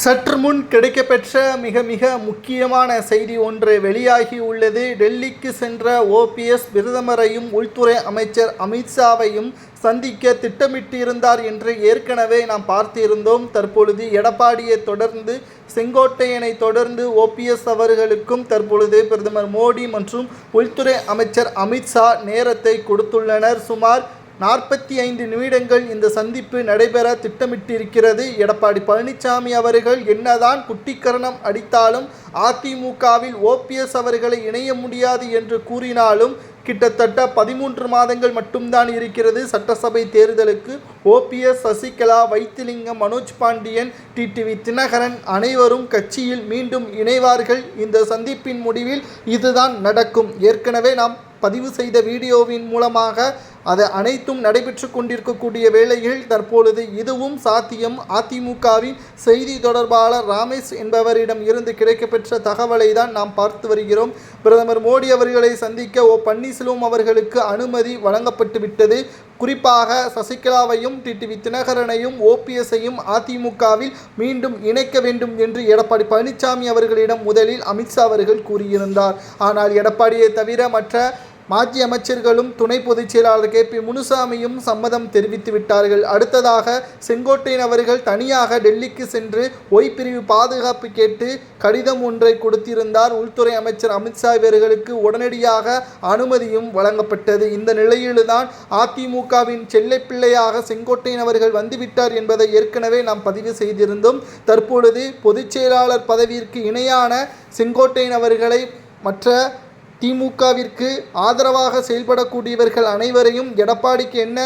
சற்று முன் கிடைக்கப்பெற்ற மிக மிக முக்கியமான செய்தி ஒன்று வெளியாகி உள்ளது. டெல்லிக்கு சென்ற ஓபிஎஸ் பிரதமரையும் உள்துறை அமைச்சர் அமித்ஷாவையும் சந்திக்க திட்டமிட்டிருந்தார் என்று ஏற்கனவே நாம் பார்த்திருந்தோம். தற்பொழுது எடப்பாடியை தொடர்ந்து செங்கோட்டையனை தொடர்ந்து ஓபிஎஸ் அவர்களுக்கும் தற்பொழுது பிரதமர் மோடி மற்றும் உள்துறை அமைச்சர் அமித்ஷா நேரத்தை கொடுத்துள்ளனர். சுமார் நாற்பத்தி ஐந்து நிமிடங்கள் இந்த சந்திப்பு நடைபெற திட்டமிட்டிருக்கிறது. எடப்பாடி பழனிசாமி அவர்கள் என்னதான் குட்டிக்கரணம் அடித்தாலும் அதிமுகவில் ஓபிஎஸ் அவர்களை இணைய முடியாது என்று கூறினாலும் கிட்டத்தட்ட பதிமூன்று மாதங்கள் மட்டும்தான் இருக்கிறது. சட்டசபை தேர்தலுக்கு ஓபிஎஸ் சசிகலா வைத்திலிங்கம் மனோஜ் பாண்டியன் டிடிவி தினகரன் அனைவரும் கட்சியில் மீண்டும் இணைவார்கள். இந்த சந்திப்பின் முடிவில் இதுதான் நடக்கும். ஏற்கனவே நாம் பதிவு செய்த வீடியோவின் மூலமாக அது அனைத்தும் நடைபெற்று கொண்டிருக்கக்கூடிய வேளையில் தற்பொழுது இதுவும் சாத்தியம். அதிமுகவின் செய்தி தொடர்பாளர் ராமேஷ் என்பவரிடம் இருந்து கிடைக்கப்பெற்ற தகவலை தான் நாம் பார்த்து வருகிறோம். பிரதமர் மோடி அவர்களை சந்திக்க ஓ பன்னீர்செல்வம் அவர்களுக்கு அனுமதி வழங்கப்பட்டுவிட்டது குறிப்பாக சசிகலாவையும் டிடிவி தினகரனையும் ஓபிஎஸ்ஸையும் அதிமுகவில் மீண்டும் இணைக்க வேண்டும் என்று எடப்பாடி பழனிசாமி அவர்களிடம் முதலில் அமித்ஷா அவர்கள் கூறியிருந்தார். ஆனால் எடப்பாடியை தவிர மற்ற மாஜி அமைச்சர்களும் துணை பொதுச் செயலாளர் கே பி முனுசாமியும் சம்மதம் தெரிவித்து விட்டார்கள். அடுத்ததாக செங்கோட்டையன் அவர்கள் தனியாக டெல்லிக்கு சென்று ஒய் பிரிவு பாதுகாப்பு கேட்டு கடிதம் ஒன்றை கொடுத்திருந்தார். உள்துறை அமைச்சர் அமித்ஷா இவர்களுக்கு உடனடியாக அனுமதியும் வழங்கப்பட்டது. இந்த நிலையில்தான் அதிமுகவின் செல்லைப்பிள்ளையாக செங்கோட்டையன் அவர்கள் வந்துவிட்டார் என்பதை ஏற்கனவே நாம் பதிவு செய்திருந்தோம். தற்பொழுது பொதுச் செயலாளர் பதவியிற்கு இணையான செங்கோட்டையன் அவர்களை மற்ற திமுகவிற்கு ஆதரவாக செயல்படக்கூடியவர்கள் அனைவரையும் எடப்பாடிக்கு என்ன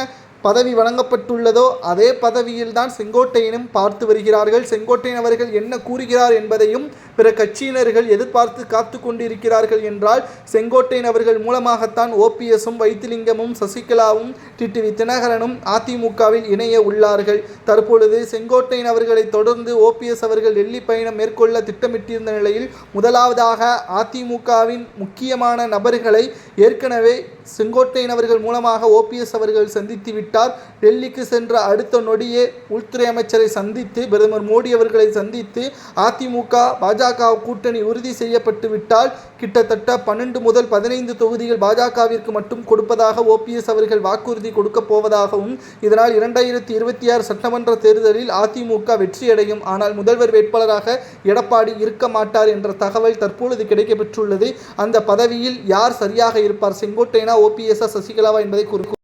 பதவி வழங்கப்பட்டுள்ளதோ அதே பதவியில்தான் செங்கோட்டையனும் பார்த்து வருகிறார்கள். செங்கோட்டையன் அவர்கள் என்ன கூறுகிறார் என்பதையும் பிற கட்சியினர்கள் எதிர்பார்த்து காத்து கொண்டிருக்கிறார்கள் என்றால் செங்கோட்டையன் அவர்கள் மூலமாகத்தான் ஓபிஎஸும் வைத்திலிங்கமும் சசிகலாவும் டிடிவி தினகரனும் அதிமுகவில் இணைய உள்ளார்கள். தற்பொழுது செங்கோட்டையன் அவர்களை தொடர்ந்து ஓபிஎஸ் அவர்கள் டெல்லி பயணம் மேற்கொள்ள திட்டமிட்டிருந்த நிலையில் முதலாவதாக அதிமுகவின் முக்கியமான நபர்களை ஏற்கனவே செங்கோட்டையன் அவர்கள் மூலமாக ஓபிஎஸ் அவர்கள் சந்தித்து விட்டார். டெல்லிக்கு சென்ற அடுத்த நொடியே உள்துறை அமைச்சரை சந்தித்து பிரதமர் மோடி அவர்களை சந்தித்து அதிமுக பாஜக கூட்டணி உறுதி செய்யப்பட்டு விட்டால் கிட்டத்தட்ட பன்னெண்டு முதல் பதினைந்து தொகுதிகள் பாஜகவிற்கு மட்டும் கொடுப்பதாக ஓபிஎஸ் அவர்கள் வாக்குறுதி கொடுக்கப் போவதாகவும் இதனால் இரண்டாயிரத்தி இருபத்தி ஆறு சட்டமன்ற தேர்தலில் அதிமுக வெற்றியடையும். ஆனால் முதல்வர் வேட்பாளராக எடப்பாடி இருக்க மாட்டார் என்ற தகவல் தற்பொழுது கிடைக்கப்பெற்றுள்ளது. அந்த பதவியில் யார் சரியாக இருப்பார்? செங்கோட்டையனா ஓபிஎஸ்ஆ சசிகலாவா என்பதை குறிக்கும்